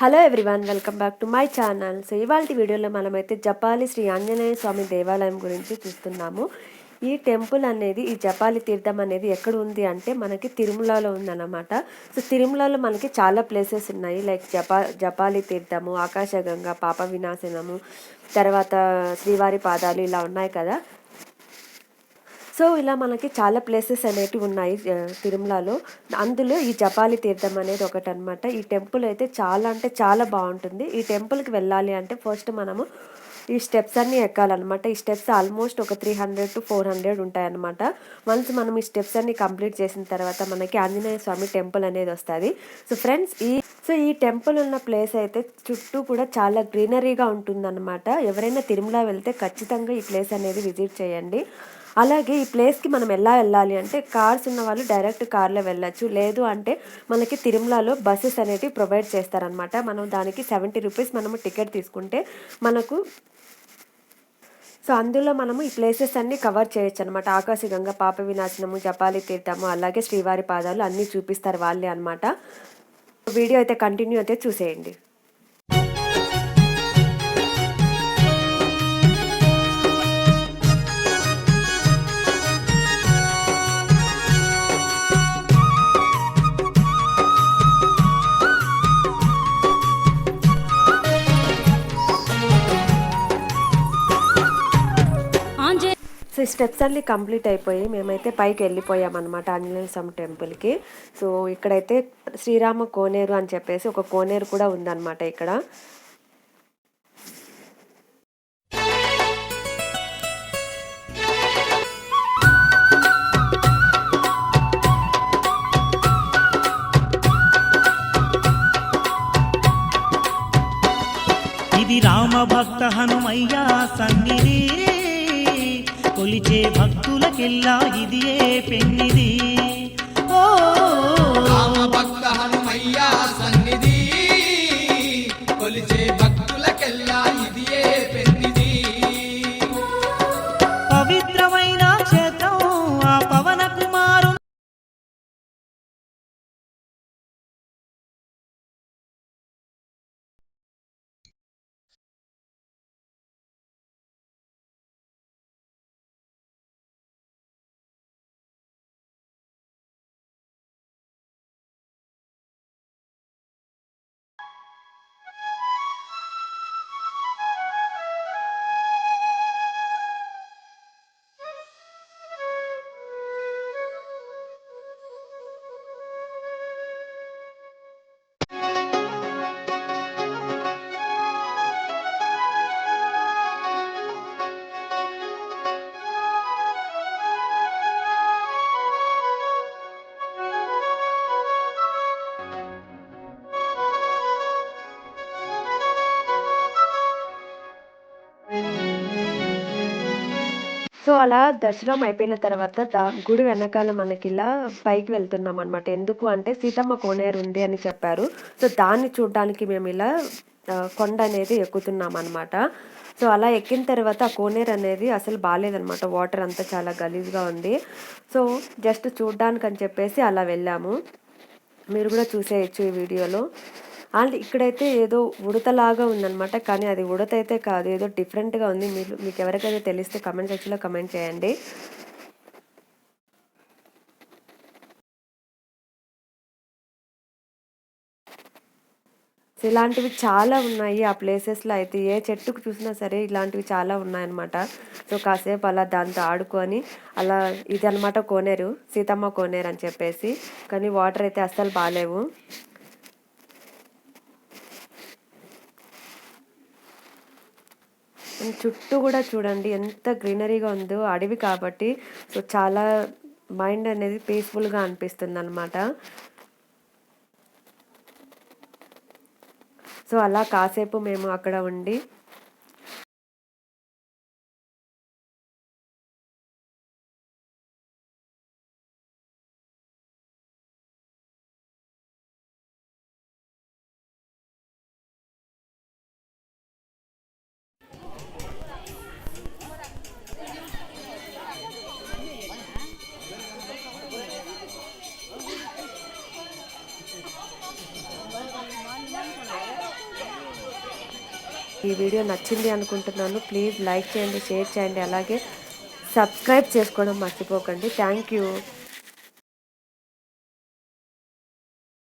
Hello everyone welcome back to my channel. So ఇవాళ వీడియోలో మనమైతే జపాలి శ్రీ ఆంజనేయ స్వామి దేవాలయం గురించి చూస్తున్నాము. ఈ టెంపుల్ అనేది ఈ జపాలి తీర్థం అనేది ఎక్కడ ఉంది అంటే మనకి తిరుమలలో ఉందన్నమాట. సో తిరుమలలో మనకి చాలా ప్లేసెస్ ఉన్నాయి. లైక్ జపా జపాలి తీర్థము ఆకాశగంగా పాప వినాశనము తర్వాత శ్రీవారి పాదాలు ఇలా ఉన్నాయి కదా. సో ఇలా మనకి చాలా ప్లేసెస్ అనేటివి ఉన్నాయి తిరుమలలో. అందులో ఈ జపాలి తీర్థం అనేది ఒకటి అనమాట ఈ టెంపుల్ అయితే చాలా అంటే చాలా బాగుంటుంది. ఈ టెంపుల్కి వెళ్ళాలి అంటే ఫస్ట్ మనము ఈ స్టెప్స్ అన్నీ ఎక్కాలన్నమాట. ఈ స్టెప్స్ ఆల్మోస్ట్ ఒక three hundred to four hundred ఉంటాయన్నమాట. వన్స్ మనం ఈ స్టెప్స్ అన్ని కంప్లీట్ చేసిన తర్వాత మనకి ఆంజనేయ స్వామి టెంపుల్ అనేది వస్తుంది. సో ఫ్రెండ్స్ ఈ సో ఈ టెంపుల్ ఉన్న ప్లేస్ అయితే చుట్టూ కూడా చాలా గ్రీనరీగా ఉంటుందన్నమాట. ఎవరైనా తిరుమల వెళ్తే ఖచ్చితంగా ఈ ప్లేస్ అనేది విజిట్ చేయండి. అలాగే ఈ ప్లేస్కి మనం ఎలా వెళ్ళాలి అంటే కార్స్ ఉన్న వాళ్ళు డైరెక్ట్ కార్లో వెళ్ళచ్చు. లేదు అంటే మనకి తిరుమలలో బస్సెస్ అనేవి ప్రొవైడ్ చేస్తారనమాట మనం దానికి సెవెంటీ రూపీస్ మనము టికెట్ తీసుకుంటే మనకు సో అందులో మనము ఈ ప్లేసెస్ అన్ని కవర్ చేయొచ్చు అనమాట ఆకాశగంగా పాప వినాశనము జపాలి తీర్థము అలాగే శ్రీవారి పాదాలు అన్నీ చూపిస్తారు వాళ్ళే అనమాట వీడియో అయితే కంటిన్యూ అయితే చూసేయండి. స్టెప్స్ అన్నీ కంప్లీట్ అయిపోయి మేమైతే పైకి వెళ్ళిపోయామన్నమాట ఆంజనేయ స్వామి టెంపుల్కి. సో ఇక్కడైతే శ్రీరామ కోనేరు అని చెప్పేసి ఒక కోనేరు కూడా ఉందన్నమాట ఇక్కడ. ఇది రామభక్త హనుమయ్య సన్నిధి. కొలిచే భక్తులకెల్లా ఇది ఏ పెన్నిది. ఓ రామ భక్త హనుమయ్య సన్నిధి. సో అలా దర్శనం అయిపోయిన తర్వాత దా గుడి వెనకాల మనకి ఇలా పైకి వెళ్తున్నాం అనమాట ఎందుకు అంటే సీతమ్మ కోనేరు ఉంది అని చెప్పారు. సో దాన్ని చూడడానికి మేము ఇలా కొండ అనేది ఎక్కుతున్నాం అనమాట సో అలా ఎక్కిన తర్వాత ఆ కోనేరు అనేది అసలు బాగాలేదనమాట వాటర్ అంతా చాలా గలీజ్గా ఉంది. సో జస్ట్ చూడడానికి అని చెప్పేసి అలా వెళ్ళాము. మీరు కూడా చూసేయచ్చు ఈ వీడియోలో. అండ్ ఇక్కడైతే ఏదో ఉడతలాగా ఉందన్నమాట కానీ అది ఉడత అయితే కాదు. ఏదో డిఫరెంట్గా ఉంది. మీరు మీకు ఎవరికైతే తెలిస్తే కమెంట్ సెక్షన్లో కమెంట్ చేయండి. ఇలాంటివి చాలా ఉన్నాయి ఆ ప్లేసెస్లో. అయితే ఏ చెట్టుకు చూసినా సరే ఇలాంటివి చాలా ఉన్నాయన్నమాట. సో కాసేపు అలా దాంతో ఆడుకొని అలా ఇది అనమాట కోనేరు సీతమ్మ కోనేరు అని చెప్పేసి. కానీ వాటర్ అయితే అస్సలు బాగాలేవు. చుట్టూ కూడా చూడండి ఎంత గ్రీనరీగా ఉందో అడవి కాబట్టి. సో చాలా మైండ్ అనేది పీస్ఫుల్గా అనిపిస్తుంది అనమాట సో అలా కాసేపు మేము అక్కడ ఉండి ఈ వీడియో నచ్చింది అనుకుంటున్నాను. ప్లీజ్ లైక్ చేయండి షేర్ చేయండి. అలాగే సబ్స్క్రైబ్ చేసుకోవడం మర్చిపోకండి. Thank you.